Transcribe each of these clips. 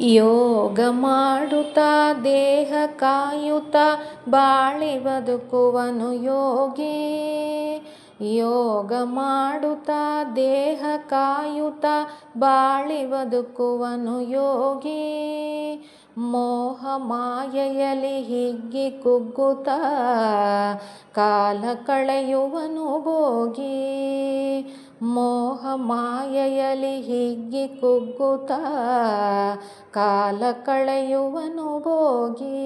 ಯೋಗ ಮಾಡುತ್ತ ದೇಹ ಕಾಯುತ್ತಾ ಬಾಳಿ ಬದುಕುವನು ಯೋಗಿ. ಯೋಗ ಮಾಡುತ್ತ ದೇಹ ಕಾಯುತ್ತಾ ಬಾಳಿ ಬದುಕುವನು ಯೋಗಿ. ಮೋಹ ಮಾಯೆಯಲ್ಲಿ ಹಿಗ್ಗಿ ಕುಗ್ಗುತ್ತ ಕಾಲ ಕಳೆಯುವನು ಭೋಗಿ. ಮೋಹ ಮಾಯೆಯಲಿ ಹಿಗ್ಗಿ ಕುಗ್ಗುತ್ತಾ ಕಾಲ ಕಳೆಯುವನು ಭೋಗಿ.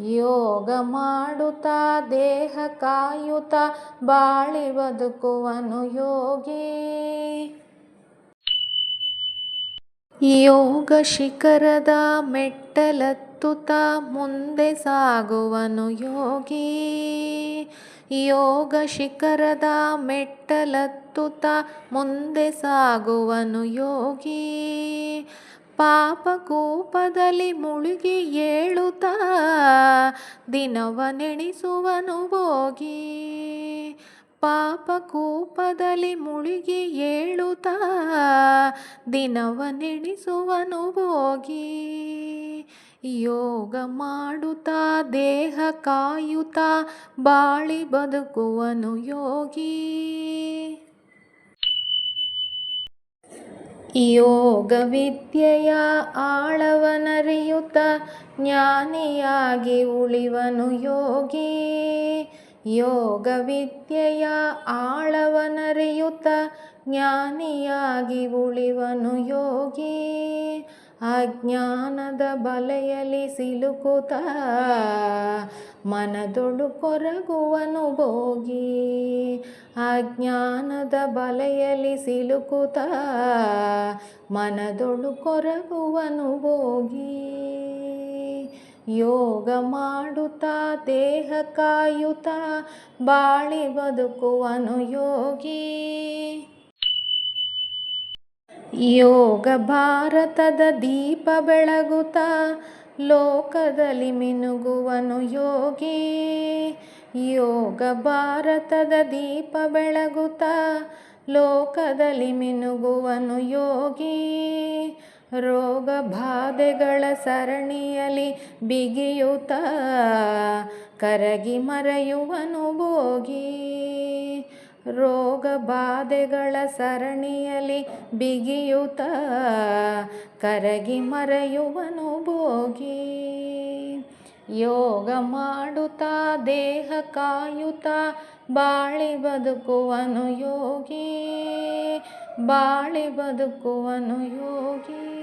ಯೋಗ ಮಾಡುತ್ತಾ ದೇಹ ಕಾಯುತ್ತಾ ಬಾಳಿ ಬದುಕುವನು ಯೋಗಿ. ಯೋಗ ಶಿಖರದ ಮೆಟ್ಟಲತ್ತುತ ಮುಂದೆ ಸಾಗುವನು ಯೋಗಿ. ಯೋಗ ಶಿಖರದ ಮೆಟ್ಟಲತ್ತುತ ಮುಂದೆ ಸಾಗುವನು ಯೋಗಿ. ಪಾಪ ಕೂಪದಲ್ಲಿ ಮುಳುಗಿ ಏಳುತ್ತಾ ದಿನವ ನೆಣಿಸುವನು ಭೋಗಿ. ಪಾಪ ಕೋಪದಲ್ಲಿ ಮುಳುಗಿ ಏಳುತ್ತಾ, ದಿನವ ಹೋಗಿ ಯೋಗ ಮಾಡುತ್ತಾ, ದೇಹ ಕಾಯುತ್ತಾ, ಬಾಳಿ ಬದುಕುವನು ಯೋಗಿ. ಯೋಗ ವಿದ್ಯೆಯ ಆಳವನರಿಯುತ್ತ, ಜ್ಞಾನಿಯಾಗಿ ಉಳಿವನು ಯೋಗಿ. ಯೋಗ ವಿದ್ಯೆಯ ಆಳವನರಿಯುತ್ತ ಜ್ಞಾನಿಯಾಗಿ ಉಳಿವನು ಯೋಗಿ. ಅಜ್ಞಾನದ ಬಲೆಯಲ್ಲಿ ಸಿಲುಕುತ ಮನದೊಳು ಕೊರಗುವನು ಭೋಗಿ. ಅಜ್ಞಾನದ ಬಲೆಯಲ್ಲಿ ಸಿಲುಕುತ ಮನದೊಳು ಕೊರಗುವನು ಭೋಗಿ. ಯೋಗ ಮಾಡುತ್ತಾ ದೇಹ ಕಾಯುತ್ತಾ ಬಾಳಿ ಬದುಕುವನು ಯೋಗಿ. ಯೋಗ ಭಾರತದ ದೀಪ ಬೆಳಗುತ್ತಾ ಲೋಕದಲ್ಲಿ ಮಿನುಗುವನು ಯೋಗಿ. ಯೋಗ ಭಾರತದ ದೀಪ ಬೆಳಗುತ್ತಾ ಲೋಕದಲ್ಲಿ ಮಿನುಗುವನು ಯೋಗಿ. ರೋಗ ಬಾಧೆಗಳ ಸರಣಿಯಲಿ ಬಿಗಿಯುತ ಕರಗಿ ಮರೆಯುವನು ಭೋಗಿ. ರೋಗ ಬಾಧೆಗಳ ಸರಣಿಯಲಿ ಬಿಗಿಯುತ ಕರಗಿ ಮರೆಯುವನು ಭೋಗಿ. ಯೋಗ ಮಾಡುತ್ತಾ, ದೇಹ ಕಾಯುತ್ತಾ, ಬಾಳಿ ಬದುಕುವನು ಯೋಗಿ. ಬಾಳಿ ಬದುಕುವನು ಯೋಗಿ.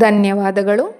ಧನ್ಯವಾದಗಳು.